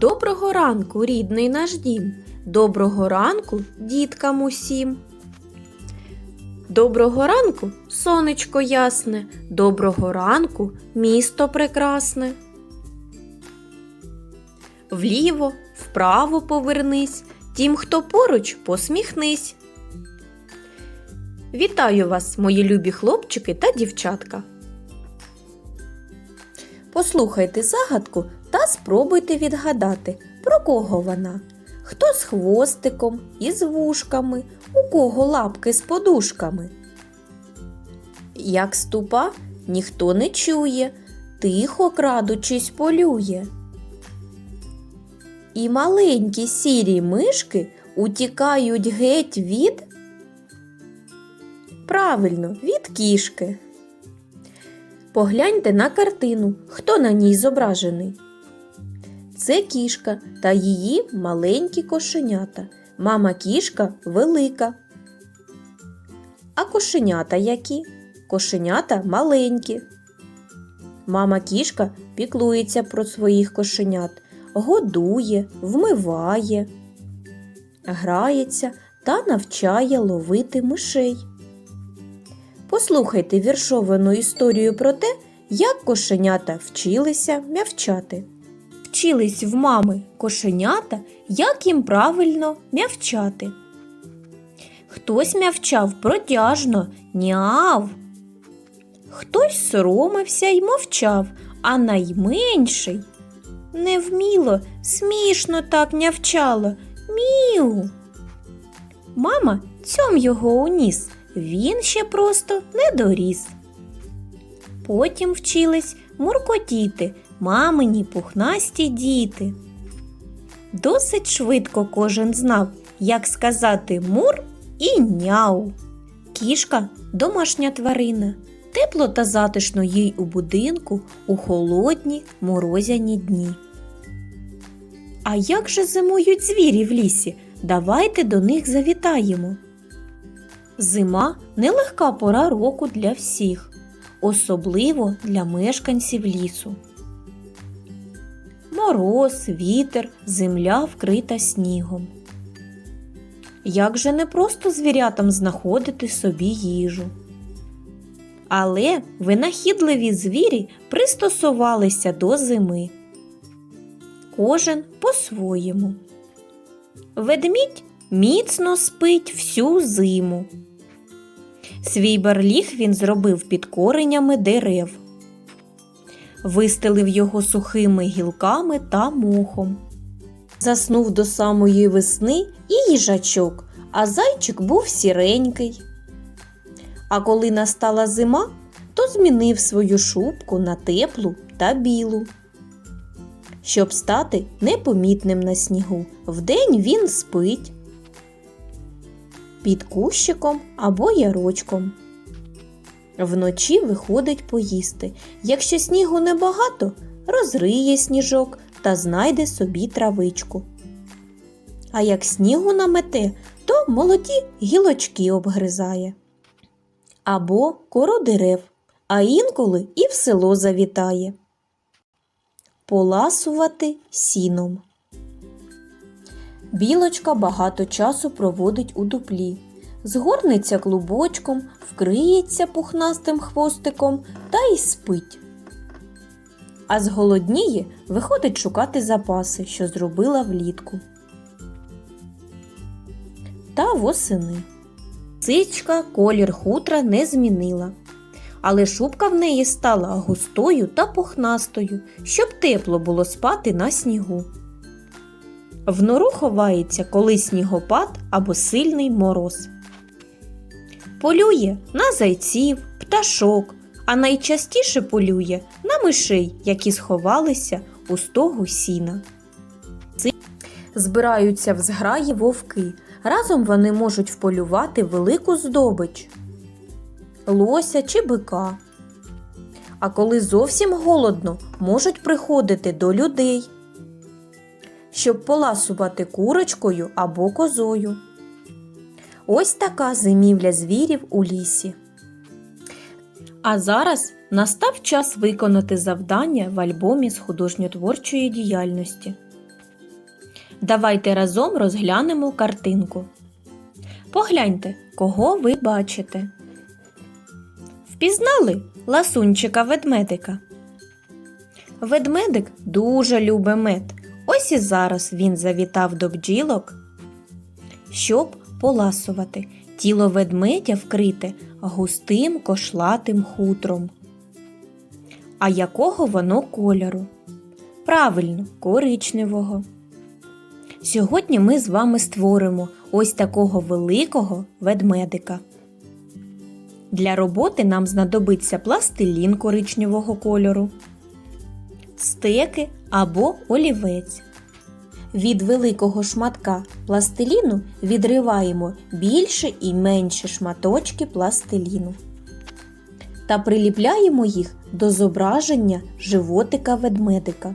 Доброго ранку, рідний наш дім. Доброго ранку, діткам усім. Доброго ранку, сонечко ясне. Доброго ранку, місто прекрасне. Вліво, вправо повернись, тім, хто поруч, посміхнись. Вітаю вас, мої любі хлопчики та дівчатка. Послухайте загадку та спробуйте відгадати, про кого вона. Хто з хвостиком і з вушками, у кого лапки з подушками. Як ступа, ніхто не чує, тихо крадучись полює. І маленькі сірі мишки утікають геть від. Правильно, від кішки. Погляньте на картину, хто на ній зображений. Це кішка та її маленькі кошенята. Мама кішка велика. А кошенята які? Кошенята маленькі. Мама кішка піклується про своїх кошенят, годує, вмиває, грається та навчає ловити мишей. Послухайте віршовану історію про те, як кошенята вчилися м'явчати. Вчились в мами кошенята, як їм правильно м'явчати. Хтось м'явчав протяжно, няв. Хтось соромився й мовчав, а найменший невміло, смішно так нявчало. Міу. Мама цьом його у ніс, він ще просто не доріс. Потім вчились муркотіти мамині пухнасті діти. Досить швидко кожен знав, як сказати мур і няу. Кішка домашня тварина. Тепло та затишно їй у будинку у холодні морозяні дні. А як же зимують звірі в лісі? Давайте до них завітаємо. Зима нелегка пора року для всіх, особливо для мешканців лісу. Мороз, вітер, земля вкрита снігом. Як же не просто звірятам знаходити собі їжу. Але винахідливі звірі пристосувалися до зими. Кожен по-своєму. Ведмідь міцно спить всю зиму. Свій барліг він зробив під коренями дерев, вистелив його сухими гілками та мохом. Заснув до самої весни і їжачок, а зайчик був сіренький. А коли настала зима, то змінив свою шубку на теплу та білу. Щоб стати непомітним на снігу, вдень він спить під кущиком або ярочком. Вночі виходить поїсти. Якщо снігу небагато, розриє сніжок та знайде собі травичку. А як снігу намете, то молоді гілочки обгризає. Або кору дерев, а інколи і в село завітає. Поласувати сіном. Білочка багато часу проводить у дуплі, згорнеться клубочком, вкриється пухнастим хвостиком та й спить. А зголодніє виходить шукати запаси, що зробила влітку. Та восени. Цичка колір хутра не змінила, але шубка в неї стала густою та пухнастою, щоб тепло було спати на снігу. В нору ховається коли снігопад або сильний мороз. Полює на зайців, пташок, а найчастіше полює на мишей, які сховалися у стогу сіна. Збираються в зграї вовки. Разом вони можуть вполювати велику здобич лося чи бика. А коли зовсім голодно, можуть приходити до людей щоб поласувати курочкою або козою. Ось така зимівля звірів у лісі. А зараз настав час виконати завдання в альбомі з художньотворчої діяльності. Давайте разом розглянемо картинку. Погляньте, кого ви бачите. Впізнали ласунчика ведмедика? Ведмедик дуже любить мед. Ось і зараз він завітав до бджілок, щоб поласувати. Тіло ведмедя вкрите густим кошлатим хутром. А якого воно кольору? Правильно, коричневого. Сьогодні ми з вами створимо ось такого великого ведмедика. Для роботи нам знадобиться пластилін коричневого кольору, стеки або олівець. Від великого шматка пластиліну відриваємо більше і менше шматочки пластиліну та приліпляємо їх до зображення животика ведмедика.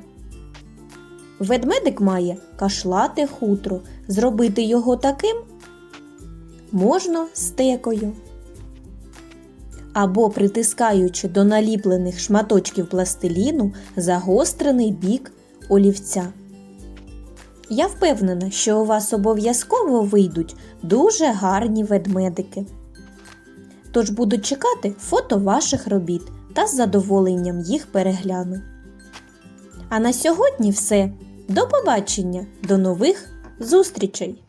Ведмедик має кашлате хутро. Зробити його таким можна стекою. Або притискаючи до наліплених шматочків пластиліну загострений бік олівця. Я впевнена, що у вас обов'язково вийдуть дуже гарні ведмедики. Тож буду чекати фото ваших робіт та з задоволенням їх перегляну. А на сьогодні все. До побачення, до нових зустрічей!